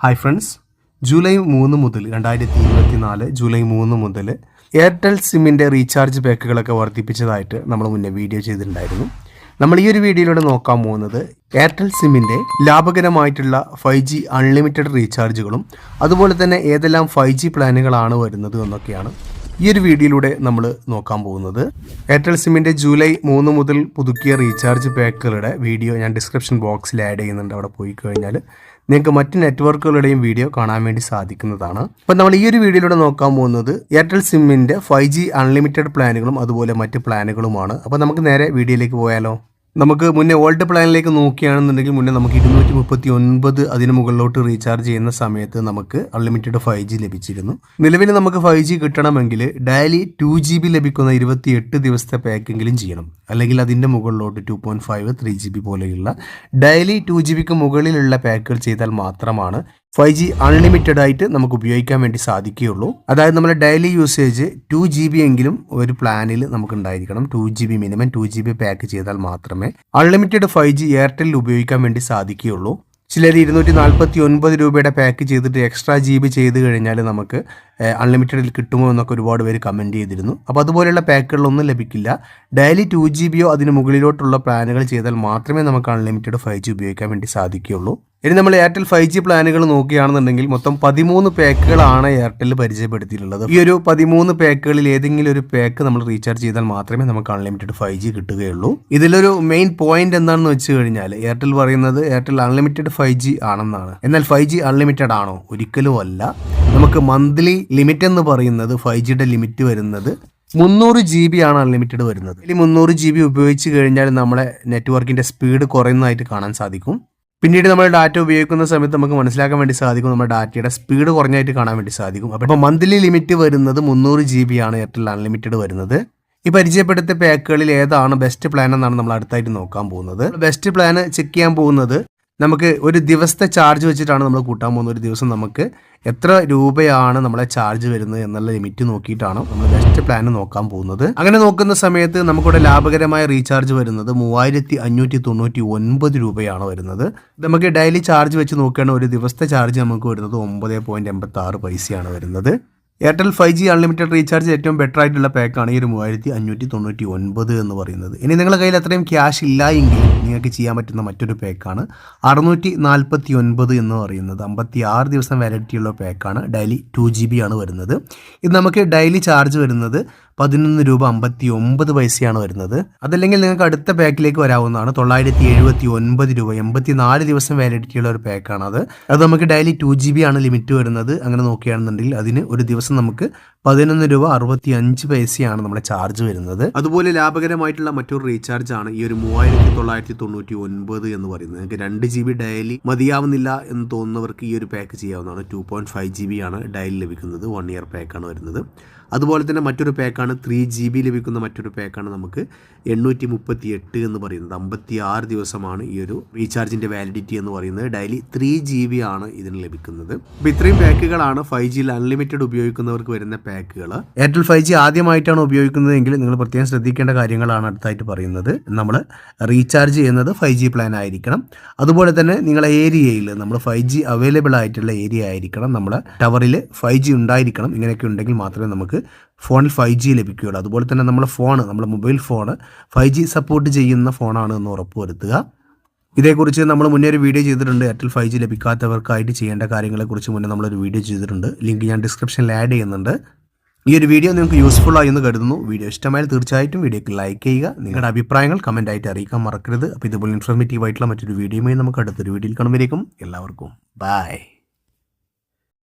Hi friends July മൂന്ന് മുതൽ രണ്ടായിരത്തി ഇരുപത്തി നാല് ജൂലൈ മൂന്ന് മുതൽ എയർടെൽ സിമ്മിന്റെ റീചാർജ് പാക്കുകളൊക്കെ വർദ്ധിപ്പിച്ചതായിട്ട് നമ്മൾ മുന്നേ വീഡിയോ ചെയ്തിട്ടുണ്ടായിരുന്നു. നമ്മൾ ഈ ഒരു വീഡിയോയിലൂടെ നോക്കാൻ പോകുന്നത് എയർടെൽ സിമ്മിന്റെ ലാഭകരമായിട്ടുള്ള ഫൈവ് ജി അൺലിമിറ്റഡ് റീചാർജുകളും അതുപോലെ തന്നെ ഏതെല്ലാം ഫൈവ് ജി പ്ലാനുകളാണ് വരുന്നത് എന്നൊക്കെയാണ്. ഈ ഒരു വീഡിയോയിലൂടെ നമ്മൾ നോക്കാൻ പോകുന്നത് എയർടെൽ സിമ്മിന്റെ ജൂലൈ മൂന്ന് മുതൽ പുതുക്കിയ റീചാർജ് പാക്കുകളുടെ വീഡിയോ ഞാൻ ഡിസ്ക്രിപ്ഷൻ ബോക്സിൽ ആഡ് ചെയ്യുന്നുണ്ട്. അവിടെ പോയി കഴിഞ്ഞാൽ നിങ്ങൾക്ക് മറ്റ് നെറ്റ്വർക്കുകളുടെയും വീഡിയോ കാണാൻ വേണ്ടി സാധിക്കുന്നതാണ്. അപ്പം നമ്മൾ ഈ ഒരു വീഡിയോയിലൂടെ നോക്കാൻ പോകുന്നത് എയർടെൽ സിമ്മിന്റെ ഫൈവ് ജി അൺലിമിറ്റഡ് പ്ലാനുകളും അതുപോലെ മറ്റ് പ്ലാനുകളുമാണ്. അപ്പോൾ നമുക്ക് നേരെ വീഡിയോയിലേക്ക് പോയാലോ? നമുക്ക് മുന്നേ ഓൾഡ് പ്ലാനിലേക്ക് നോക്കുകയാണെന്നുണ്ടെങ്കിൽ മുന്നേ നമുക്ക് ഇരുന്നൂറ്റി മുപ്പത്തി ഒൻപത് അതിന് മുകളിലോട്ട് റീചാർജ് ചെയ്യുന്ന സമയത്ത് നമുക്ക് അൺലിമിറ്റഡ് ഫൈവ് ജി ലഭിച്ചിരുന്നു. നിലവിൽ നമുക്ക് ഫൈവ് ജി കിട്ടണമെങ്കിൽ ഡയലി ടു ജി ബി ലഭിക്കുന്ന ഇരുപത്തി എട്ട് ദിവസത്തെ പാക്കെങ്കിലും ചെയ്യണം. അല്ലെങ്കിൽ അതിന്റെ മുകളിലോട്ട് two point five three G B പോലെയുള്ള ഡയലി ടു ജി ബിക്ക് മുകളിലുള്ള പാക്കുകൾ ചെയ്താൽ മാത്രമാണ് ഫൈവ് ജി അൺലിമിറ്റഡ് ആയിട്ട് നമുക്ക് ഉപയോഗിക്കാൻ വേണ്ടി സാധിക്കുകയുള്ളൂ. അതായത് നമ്മുടെ daily usage two G B എങ്കിലും ഒരു പ്ലാനിൽ നമുക്ക് ഉണ്ടായിരിക്കണം two G B minimum two G B pack ചെയ്താൽ മാത്രമേ അൺലിമിറ്റഡ് ഫൈവ് ജി എയർടെല്ലിൽ ഉപയോഗിക്കാൻ വേണ്ടി സാധിക്കുകയുള്ളൂ. ചിലർ ഇരുന്നൂറ്റി നാൽപ്പത്തി ഒൻപത് രൂപയുടെ പാക്ക് ചെയ്തിട്ട് എക്സ്ട്രാ ജി ബി ചെയ്ത് കഴിഞ്ഞാൽ നമുക്ക് അൺലിമിറ്റഡിൽ കിട്ടുമോ എന്നൊക്കെ ഒരുപാട് പേര് കമന്റ് ചെയ്തിരുന്നു. അപ്പോൾ അതുപോലെയുള്ള പാക്കുകളൊന്നും ലഭിക്കില്ല. ഡെയിലി ടു ജി ബിയോ അതിന് മുകളിലോട്ടുള്ള പ്ലാനുകൾ ചെയ്താൽ മാത്രമേ നമുക്ക് അൺലിമിറ്റഡ് ഫൈവ് ജി ഉപയോഗിക്കാൻ വേണ്ടി സാധിക്കുകയുള്ളൂ. ഇനി നമ്മൾ എയർടെൽ ഫൈവ് ജി പ്ലാനുകൾ നോക്കുകയാണെന്നുണ്ടെങ്കിൽ മൊത്തം പതിമൂന്ന് പാക്കുകളാണ് എയർടെൽ പരിചയപ്പെടുത്തിയിട്ടുള്ളത്. ഈ ഒരു പതിമൂന്ന് പാക്കുകളിൽ ഏതെങ്കിലും ഒരു പാക്ക് നമ്മൾ റീചാർജ് ചെയ്താൽ മാത്രമേ നമുക്ക് അൺലിമിറ്റഡ് ഫൈവ് ജി കിട്ടുകയുള്ളൂ. ഇതിലൊരു മെയിൻ പോയിന്റ് എന്താണെന്ന് വെച്ച് കഴിഞ്ഞാൽ എയർടെൽ പറയുന്നത് എയർടെൽ അൺലിമിറ്റഡ് ഫൈവ് ജി ആണെന്നാണ്. എന്നാൽ ഫൈവ് ജി അൺലിമിറ്റഡ് ആണോ? ഒരിക്കലും അല്ല. നമുക്ക് മന്ത്ലി ലിമിറ്റ് എന്ന് പറയുന്നത് ഫൈവ് ജിയുടെ ലിമിറ്റ് വരുന്നത് മുന്നൂറ് ജി ബി ആണ് അൺലിമിറ്റഡ് വരുന്നത്. ഇനി മുന്നൂറ് ജി ബി ഉപയോഗിച്ച് കഴിഞ്ഞാൽ നമ്മളെ നെറ്റ്വർക്കിന്റെ സ്പീഡ് കുറയുന്നതായിട്ട് കാണാൻ സാധിക്കും. പിന്നീട് നമ്മൾ ഡാറ്റ ഉപയോഗിക്കുന്ന സമയത്ത് നമുക്ക് മനസ്സിലാക്കാൻ വേണ്ടി സാധിക്കും നമ്മുടെ ഡാറ്റയുടെ സ്പീഡ് കുറഞ്ഞായിട്ട് കാണാൻ വേണ്ടി സാധിക്കും. അപ്പോൾ മന്ത്ലി ലിമിറ്റ് വരുന്നത് മുന്നൂറ് ജി ബി ആണ് എയർടെൽ അൺലിമിറ്റഡ് വരുന്നത്. ഈ പരിചയപ്പെടുത്തിയ പാക്കുകളിൽ ഏതാണ് ബെസ്റ്റ് പ്ലാൻ എന്നാണ് നമ്മൾ അടുത്തായിട്ട് നോക്കാൻ പോകുന്നത്. ബെസ്റ്റ് പ്ലാൻ ചെക്ക് ചെയ്യാൻ പോകുന്നത് നമുക്ക് ഒരു ദിവസത്തെ ചാർജ് വെച്ചിട്ടാണ് നമ്മൾ കൂട്ടാൻ പോകുന്നത്. ഒരു ദിവസം നമുക്ക് എത്ര രൂപയാണ് നമ്മളെ ചാർജ് വരുന്നത് എന്നുള്ള ലിമിറ്റ് നോക്കിയിട്ടാണ് നമ്മൾ ബെസ്റ്റ് പ്ലാൻ നോക്കാൻ പോകുന്നത്. അങ്ങനെ നോക്കുന്ന സമയത്ത് നമുക്കിവിടെ ലാഭകരമായ റീചാർജ് വരുന്നത് മൂവായിരത്തി അഞ്ഞൂറ്റി തൊണ്ണൂറ്റി ഒൻപത് രൂപയാണ് വരുന്നത്. നമുക്ക് ഡെയിലി ചാർജ് വെച്ച് നോക്കുകയാണെങ്കിൽ ഒരു ദിവസത്തെ ചാർജ് നമുക്ക് വരുന്നത് ഒമ്പത് പോയിന്റ് എൺപത്തി ആറ് പൈസയാണ് വരുന്നത്. Airtel five G unlimited recharge ഏറ്റവും ബെറ്റർ ആയിട്ടുള്ള പാക്കാണ് ഈ ഒരു മൂവായിരത്തി അഞ്ഞൂറ്റി തൊണ്ണൂറ്റി ഒൻപത് എന്ന് പറയുന്നത്. ഇനി നിങ്ങളുടെ കയ്യിൽ അത്രയും ക്യാഷ് ഇല്ല എങ്കിൽ നിങ്ങൾക്ക് ചെയ്യാൻ പറ്റുന്ന മറ്റൊരു പാക്കാണ് അറുന്നൂറ്റി നാൽപ്പത്തി ഒൻപത് എന്ന് പറയുന്നത് അമ്പത്തി ആറ് ദിവസം വാലിഡിറ്റിയുള്ള പാക്കാണ് ഡെയിലി ടു ജി ബി ആണ് വരുന്നത്. ഇത് നമുക്ക് ഡെയിലി ചാർജ് വരുന്നത് പതിനൊന്ന് രൂപ അമ്പത്തി ഒമ്പത് പൈസയാണ് വരുന്നത്. അതല്ലെങ്കിൽ നിങ്ങൾക്ക് അടുത്ത പാക്കിലേക്ക് വരാവുന്നതാണ്. തൊള്ളായിരത്തി എഴുപത്തി ഒൻപത് രൂപ എൺപത്തി നാല് ദിവസം വാലിഡിറ്റി ഉള്ള ഒരു പാക്കാണ് അത്. അത് നമുക്ക് ഡെയിലി ടു ജി ബി ആണ് ലിമിറ്റ് വരുന്നത്. അങ്ങനെ നോക്കുകയാണെന്നുണ്ടെങ്കിൽ അതിന് ഒരു ദിവസം നമുക്ക് പതിനൊന്ന് രൂപ അറുപത്തി അഞ്ച് പൈസയാണ് നമ്മുടെ ചാർജ് വരുന്നത്. അതുപോലെ ലാഭകരമായിട്ടുള്ള മറ്റൊരു റീചാർജ് ആണ് ഈ ഒരു മൂവായിരത്തി തൊള്ളായിരത്തി തൊണ്ണൂറ്റി ഒൻപത് എന്ന് പറയുന്നത്. നിങ്ങൾക്ക് രണ്ട് ജി ബി ഡെയിലി മതിയാവുന്നില്ല എന്ന് തോന്നുന്നവർക്ക് ഈ ഒരു പാക്ക് ചെയ്യാവുന്നതാണ്. Two point five G B ആണ് ഡയലി ലഭിക്കുന്നത്. വൺ ഇയർ പാക്കാണ് വരുന്നത്. അതുപോലെ തന്നെ മറ്റൊരു പാക്കാണ് ത്രീ ജി ബി ലഭിക്കുന്ന മറ്റൊരു പാക്കാണ് നമുക്ക് എണ്ണൂറ്റി മുപ്പത്തി എട്ട് എന്ന് പറയുന്നത്. അമ്പത്തി ആറ് ദിവസമാണ് ഈ ഒരു റീചാർജിന്റെ വാലിഡിറ്റി എന്ന് പറയുന്നത്. ഡെയിലി ത്രീ ജി ബി ആണ് ഇതിന് ലഭിക്കുന്നത്. അപ്പോൾ ഇത്രയും പാക്കുകളാണ് ഫൈവ് ജിയിൽ അൺലിമിറ്റഡ് ഉപയോഗിക്കുന്നവർക്ക് വരുന്ന പാക്കുകൾ എയർടെൽ ഫൈവ് ജി ആദ്യമായിട്ടാണ് ഉപയോഗിക്കുന്നതെങ്കിൽ നിങ്ങൾ പ്രത്യേകം ശ്രദ്ധിക്കേണ്ട കാര്യങ്ങളാണ് അടുത്തായിട്ട് പറയുന്നത്. നമ്മൾ റീചാർജ് ചെയ്യുന്നത് ഫൈവ് ജി പ്ലാൻ ആയിരിക്കണം. അതുപോലെ തന്നെ നിങ്ങളെ ഏരിയയിൽ നമ്മൾ ഫൈവ് ജി അവൈലബിൾ ആയിട്ടുള്ള ഏരിയ ആയിരിക്കണം. നമ്മൾ ടവറിൽ ഫൈവ് ജി ഉണ്ടായിരിക്കണം. ഇങ്ങനെയൊക്കെ ഉണ്ടെങ്കിൽ മാത്രമേ നമുക്ക് ഫോണിൽ ഫൈവ് ജി ലഭിക്കുകയുള്ളൂ. അതുപോലെ തന്നെ നമ്മുടെ ഫോൺ നമ്മുടെ mobile phone five G support ചെയ്യുന്ന ഫോണാണ് എന്ന് ഉറപ്പുവരുത്തുക. ഇതേക്കുറിച്ച് നമ്മൾ മുന്നേ ഒരു വീഡിയോ ചെയ്തിട്ടുണ്ട്. എയർടെൽ ഫൈവ് ജി ലഭിക്കാത്തവർക്കായിട്ട് ചെയ്യേണ്ട കാര്യങ്ങളെക്കുറിച്ച് മുന്നേ നമ്മളൊരു വീഡിയോ ചെയ്തിട്ടുണ്ട്. ലിങ്ക് ഞാൻ ഡിസ്ക്രിപ്ഷനിൽ ആഡ് ചെയ്യുന്നുണ്ട്. ഈ ഒരു വീഡിയോ നിങ്ങൾക്ക് യൂസ്ഫുൾ ആയി എന്ന് കരുതുന്നു. വീഡിയോ ഇഷ്ടമായാൽ തീർച്ചയായിട്ടും വീഡിയോക്ക് ലൈക്ക് ചെയ്യുക. നിങ്ങളുടെ അഭിപ്രായങ്ങൾ കമന്റ് ആയിട്ട് അറിയിക്കാൻ മറക്കരുത്. അപ്പോൾ ഇതുപോലെ ഇൻഫോർമേറ്റീവ് ആയിട്ടുള്ള മറ്റൊരു വീഡിയോയുമായി നമുക്ക് അടുത്തൊരു വീഡിയോയിൽ കാണുമ്പോഴേക്കും എല്ലാവർക്കും ബൈ